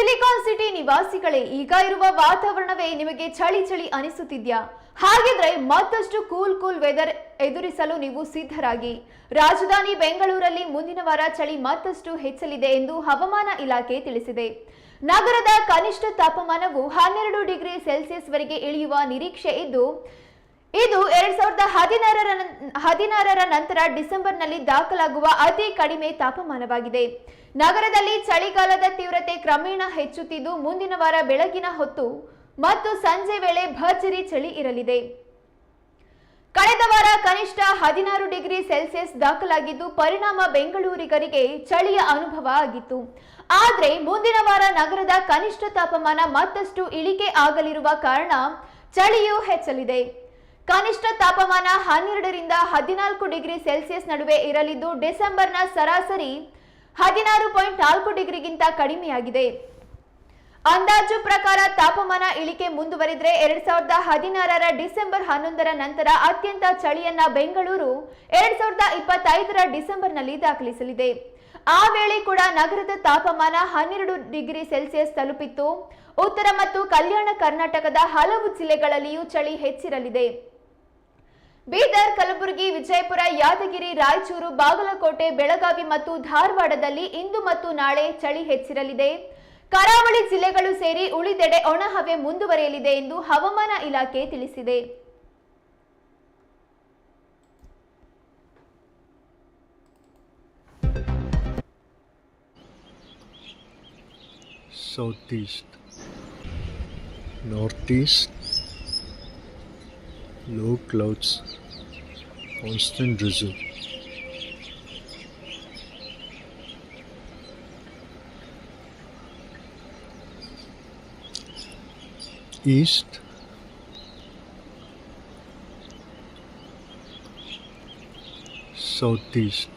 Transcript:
Silicon city ನಿವಾಸಿಗಳೇ, ಈಗ ಇರುವ ವಾತಾವರಣವೇ ನಿಮಗೆ ಚಳಿ ಚಳಿ ಅನಿಸುತ್ತಿದ್ಯಾ? ಹಾಗಿದ್ರೆ ಮತ್ತಷ್ಟು ಕೂಲ್ ಕೂಲ್ ವೆದರ್ ಎದುರಿಸಲು ನೀವು ಸಿದ್ಧರಾಗಿ. ರಾಜಧಾನಿ ಬೆಂಗಳೂರಲ್ಲಿ ಮುಂದಿನ ವಾರ ಚಳಿ ಮತ್ತಷ್ಟು ಹೆಚ್ಚಲಿದೆ ಎಂದು ಹವಾಮಾನ ಇಲಾಖೆ ತಿಳಿಸಿದೆ. ನಗರದ ಕನಿಷ್ಠ ತಾಪಮಾನವು ಹನ್ನೆರಡು ಡಿಗ್ರಿ ಸೆಲ್ಸಿಯಸ್ ವರೆಗೆ ಇಳಿಯುವ ನಿರೀಕ್ಷೆ ಇದ್ದು ಇದು ಎರಡ್ ಸಾವಿರದ ಹದಿನಾರರ ಹದಿನಾರರ ನಂತರ ಡಿಸೆಂಬರ್ನಲ್ಲಿ ದಾಖಲಾಗುವ ಅತಿ ಕಡಿಮೆ ತಾಪಮಾನವಾಗಿದೆ. ನಗರದಲ್ಲಿ ಚಳಿಗಾಲದ ತೀವ್ರತೆ ಕ್ರಮೇಣ ಹೆಚ್ಚುತ್ತಿದ್ದು, ಮುಂದಿನ ವಾರ ಬೆಳಗಿನ ಹೊತ್ತು ಮತ್ತು ಸಂಜೆ ವೇಳೆ ಭರ್ಜರಿ ಚಳಿ ಇರಲಿದೆ. ಕಳೆದ ವಾರ ಕನಿಷ್ಠ ಹದಿನಾರು ಡಿಗ್ರಿ ಸೆಲ್ಸಿಯಸ್ ದಾಖಲಾಗಿದ್ದು, ಪರಿಣಾಮ ಬೆಂಗಳೂರಿಗರಿಗೆ ಚಳಿಯ ಅನುಭವ ಆಗಿತ್ತು. ಆದರೆ ಮುಂದಿನ ವಾರ ನಗರದ ಕನಿಷ್ಠ ತಾಪಮಾನ ಮತ್ತಷ್ಟು ಇಳಿಕೆ ಆಗಲಿರುವ ಕಾರಣ ಚಳಿಯೂ ಹೆಚ್ಚಲಿದೆ. ಕನಿಷ್ಠ ತಾಪಮಾನ ಹನ್ನೆರಡರಿಂದ ಹದಿನಾಲ್ಕು ಡಿಗ್ರಿ ಸೆಲ್ಸಿಯಸ್ ನಡುವೆ ಇರಲಿದ್ದು ಡಿಸೆಂಬರ್ನ ಸರಾಸರಿ ಹದಿನಾರು ಪಾಯಿಂಟ್ ನಾಲ್ಕು ಡಿಗ್ರಿಗಿಂತ ಕಡಿಮೆಯಾಗಿದೆ. ಅಂದಾಜು ಪ್ರಕಾರ ತಾಪಮಾನ ಇಳಿಕೆ ಮುಂದುವರಿದರೆ ಎರಡ್ ಸಾವಿರದ ಹದಿನಾರರ ಡಿಸೆಂಬರ್ ಹನ್ನೊಂದರ ನಂತರ ಅತ್ಯಂತ ಚಳಿಯನ್ನ ಬೆಂಗಳೂರು ಎರಡ್ ಸಾವಿರದ ಇಪ್ಪತ್ತೈದರ ಡಿಸೆಂಬರ್ನಲ್ಲಿ ದಾಖಲಿಸಲಿದೆ. ಆ ವೇಳೆ ಕೂಡ ನಗರದ ತಾಪಮಾನ ಹನ್ನೆರಡು ಡಿಗ್ರಿ ಸೆಲ್ಸಿಯಸ್ ತಲುಪಿತ್ತು. ಉತ್ತರ ಮತ್ತು ಕಲ್ಯಾಣ ಕರ್ನಾಟಕದ ಹಲವು ಜಿಲ್ಲೆಗಳಲ್ಲಿಯೂ ಚಳಿ ಹೆಚ್ಚಿರಲಿದೆ. ಕಲಬುರಗಿ ವಿಜಯಪುರ ಯಾದಗಿರಿ ರಾಯಚೂರು ಬಾಗಲಕೋಟೆ ಬೆಳಗಾವಿ ಮತ್ತು ಧಾರವಾಡದಲ್ಲಿ ಇಂದು ಮತ್ತು ನಾಳೆ ಚಳಿ ಹೆಚ್ಚಿರಲಿದೆ. ಕರಾವಳಿ ಜಿಲ್ಲೆಗಳು ಸೇರಿ ಉಳಿದೆಡೆ ಒಣಹವೆ ಮುಂದುವರಿಯಲಿದೆ ಎಂದು ಹವಾಮಾನ ಇಲಾಖೆ ತಿಳಿಸಿದೆ. Southeast, northeast, low clouds, constant drizzle. East, southeast,